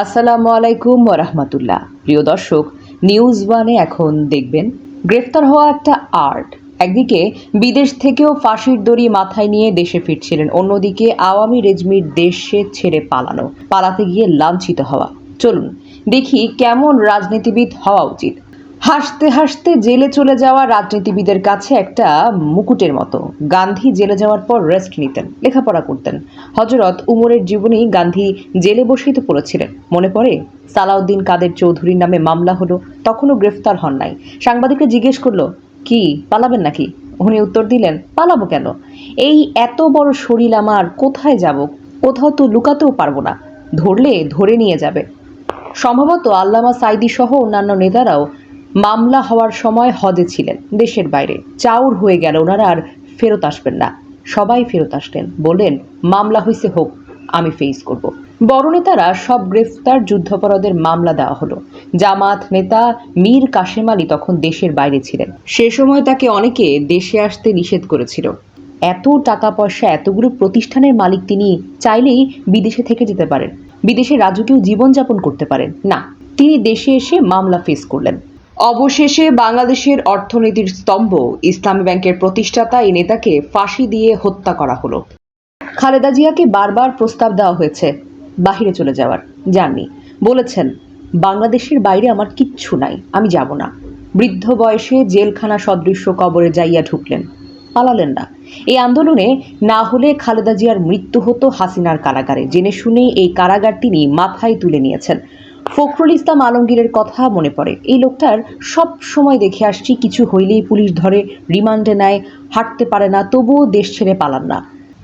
আসসালামু আলাইকুম ওরহমতুল্লাহ প্রিয় দর্শক নিউজ ওয়ানে এখন দেখবেন, গ্রেফতার হওয়া একটা আর্ট একদিকে বিদেশ থেকেও ফাঁসির দড়ি মাথায় নিয়ে দেশে ফিরছিলেন, অন্যদিকে আওয়ামী রেজমির দেশে ছেড়ে পালানো, পালাতে গিয়ে লাঞ্ছিত হওয়া। চলুন, দেখি কেমন রাজনীতিবিদ হওয়া উচিত। হাসতে হাসতে জেলে চলে যাওয়া রাজনীতিবিদের কাছে একটা মুকুটের মতো। গান্ধী জেলে যাওয়ার পর রেস্ট নিতেন, লেখাপড়া করতেন। হজরত উমরের জীবনী গান্ধী জেলে বসেই তো পড়েছিলেন। মনে পড়ে? সালাউদ্দিন কাদের চৌধুরীর নামে মামলা হলো, তখনও গ্রেফতার হন নাই। সাংবাদিকরা জিজ্ঞেস করল, কি, পালাবেন নাকি? উনি উত্তর দিলেন, পালাবো কেন? এই এত বড় শরীর আমার কোথায় যাব? কোথাও তো লুকাতেও পারব না। ধরলে ধরে নিয়ে যাবে। সম্ভবত আল্লামা সাইদি সহ অন্যান্য নেতারাও মামলা হওয়ার সময় হজে ছিলেন। দেশের বাইরে। চাউর হয়ে গেল ওনারা আর ফেরত আসবেন না। সবাই ফেরত আসলেন। বললেন, মামলা হয়েছে হোক, আমি ফেস করব। বড় নেতারা সব গ্রেফতার যুদ্ধাপরাধের মামলা দেওয়া হলো। জামাত নেতা মীর কাশেম আলী তখন দেশের বাইরে ছিলেন। সে সময় তাকে অনেকে দেশে আসতে নিষেধ করেছিল। এত টাকা পয়সা এতগুলো প্রতিষ্ঠানের মালিক তিনি চাইলেই বিদেশে থেকে যেতে পারেন। বিদেশে রাজকীয় জীবনযাপন করতে পারেন। না, তিনি দেশে এসে মামলা ফেস করলেন। অবশেষে বাংলাদেশের অর্থনীতির স্তম্ভ। ইসলামী ব্যাংকের প্রতিষ্ঠাতা এই নেতাকে ফাঁসি দিয়ে হত্যা করা হলো। খালেদা জিয়াকে বারবার প্রস্তাব দেওয়া হয়েছে বাহিরে চলে যাওয়ার। যাননি বলেছেন, বাংলাদেশের বাইরে আমার কিচ্ছু নাই, আমি যাব না। বৃদ্ধ বয়সে জেলখানা সদৃশ্য কবরে যাইয়া ঢুকলেন। পালালেন না। এই আন্দোলনে না হলে খালেদা জিয়ার মৃত্যু হতো হাসিনার কারাগারে। জেনে শুনেই এই কারাগার তিনি মাথায় তুলে নিয়েছেন। ফখরুল ইসলাম আলমগীরের কথা মনে পড়ে। এই লোকটার সব সময় দেখে আসছি, কিছু হইলেই পুলিশ ধরে, রিমান্ডে নেয়, হাঁটতে পারে না, তবুও দেশ ছেড়ে পালান না।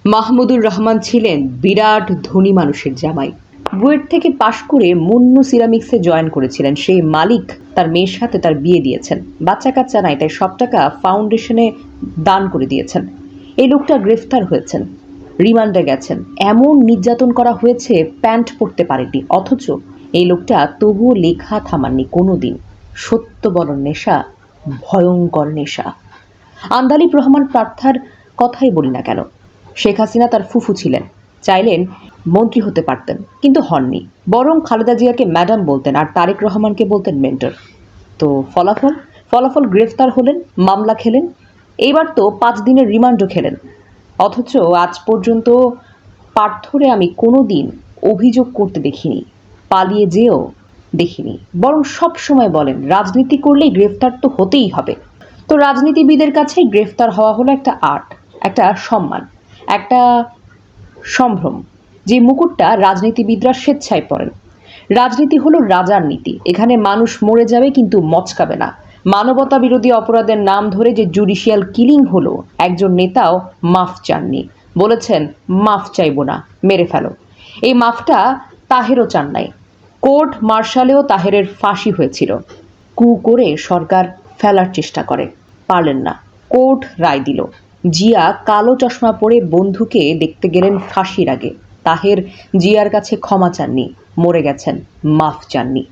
মাহমুদুর রহমান ছিলেন বিরাট ধনী মানুষের জামাই। বুয়েট থেকে পাশ করে মুন্নু সিরামিক্সে জয়েন করেছিলেন। সেই মালিক তার মেয়ের সাথে তার বিয়ে দিয়েছেন। বাচ্চা কাচ্চা নাই, তাই সব টাকা ফাউন্ডেশনে দান করে দিয়েছেন। এই লোকটা গ্রেফতার হয়েছেন, রিমান্ডে গেছেন। এমন নির্যাতন করা হয়েছে, প্যান্ট পরতে পারেনি, অথচ এই লোকটা তবুও লেখা থামাননি কোনো দিন সত্য বড় নেশা, ভয়ঙ্কর নেশা। আন্দালিব রহমান প্রার্থার কথাই বলি না কেন। শেখ হাসিনা তার ফুফু ছিলেন, চাইলেন মন্ত্রী হতে পারতেন, কিন্তু হননি। বরং খালেদা জিয়াকে ম্যাডাম বলতেন আর তারেক রহমানকে বলতেন মেন্টর। তো ফলাফল? ফলাফল গ্রেফতার হলেন, মামলা খেলেন, এইবার তো পাঁচ দিনের রিমান্ডও খেলেন। অথচ আজ পর্যন্ত পার্থরে আমি কোনো দিন অভিযোগ করতে দেখিনি। পালিয়ে যেও, দেখিনি। বরং সব সময় বলেন, রাজনীতি করলেই গ্রেফতার তো হতেই হবে। তো রাজনীতিবিদের কাছে গ্রেফতার হওয়া হলো একটা আর্ট, একটা সম্মান, একটা সম্ভ্রম, যে মুকুটটা রাজনীতিবিদরা স্বেচ্ছায় পড়েন রাজনীতি হলো রাজার নীতি। এখানে মানুষ মরে যাবে কিন্তু মচকাবে না। মানবতা বিরোধী অপরাধের নাম ধরে যে জুডিশিয়াল কিলিং হলো, একজন নেতাও মাফ চাননি। বলেছেন, মাফ চাইব না, মেরে ফেলো। এই মাফটা তাহেরও চান নাই। কোর্ট মার্শালেও তাহেরের ফাঁসি হয়েছিল। কু করে সরকার ফেলার চেষ্টা করে। পারলেন না। কোর্ট রায় দিল। জিয়া কালো চশমা পরে বন্ধুকে দেখতে গেলেন ফাঁসির আগে। তাহের জিয়ার কাছে ক্ষমা চাননি। মরে গেছেন। মাফ চাননি।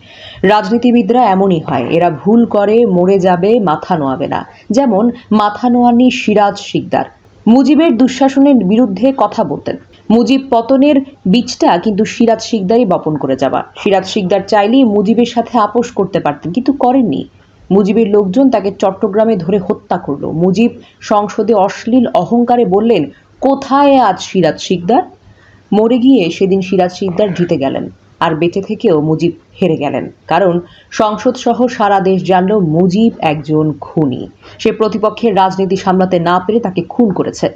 রাজনীতিবিদরা এমনই হয়। এরা ভুল করে, মরে যাবে, মাথা নোয়াবে না। যেমন মাথা নোয়ানি সিরাজ শিকদার। মুজিবের দুঃশাসনের বিরুদ্ধে কথা বলতেন। মুজিব পতনের বীজটা কিন্তু সিরাজ শিকদারই বপন করে যাওয়া সিরাজ শিকদার চাইলেই মুজিবের সাথে আপোষ করতে পারতেন, কিন্তু করেননি। মুজিবের লোকজন তাকে চট্টগ্রামে ধরে হত্যা করল। মুজিব সংসদে অশ্লীল অহংকারে বললেন, কোথায় আজ সিরাজ শিকদার? মরে গিয়ে সেদিন সিরাজ শিকদার জিতে গেলেন, আর বেঁচে থেকেও মুজিব হেরে গেলেন। কারণ সংসদ সহ সারা দেশ জানল মুজিব একজন খুনি। সে প্রতিপক্ষের রাজনীতি সামলাতে না পেরে তাকে খুন করেছে।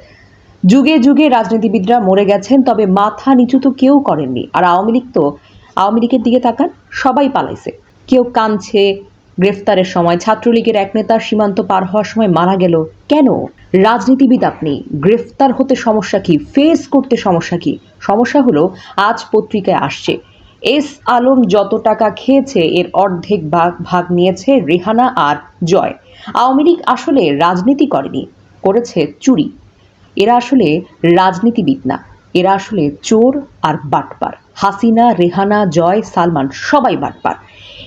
যুগে যুগে রাজনীতিবিদরা মরে গেছেন, তবে মাথা নিচু তো কেউ করেননি। আর আওয়ামী লীগ তো, আওয়ামী লীগের দিকে তাকান, সবাই পালাইছে। কেউ কাঁদছে, গ্রেফতারের সময় ছাত্রলীগের এক নেতা সীমান্ত পার হওয়ার সময় মারা গেল। কেন? রাজনীতিবিদ আপনি, গ্রেফতার হতে সমস্যা কি? ফেস করতে সমস্যা কি? সমস্যা হলো, আজ পত্রিকায় আসছে, এস আলম যত টাকা খেয়েছে, এর অর্ধেক ভাগ ভাগ নিয়েছে রেহানা আর জয়। আওয়ামী লীগ আসলে রাজনীতি করেনি, করেছে চুরি। এরা আসলে রাজনীতিবিদ না। এরা আসলে চোর আর বাটপার। হাসিনা, রেহানা, জয়, সালমান সবাই বাটপার।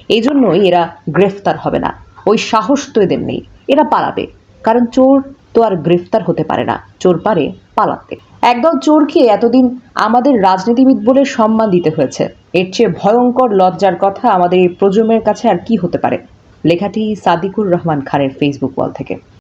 এই জন্যই এরা গ্রেফতার হবে না। ওই সাহস তো এদের নেই। এরা পালাবে। কারণ চোর তো আর গ্রেফতার হতে পারে না। চোর পারে পালাতে। একদল চোরকে এতদিন আমাদের রাজনীতিবিদ বলে সম্মান দিতে হয়েছে। এর চেয়ে ভয়ঙ্কর লজ্জার কথা আমাদের এই প্রজন্মের কাছে আর কি হতে পারে? লেখাটি সাদিকুর রহমান খানের ফেসবুক ওয়াল থেকে।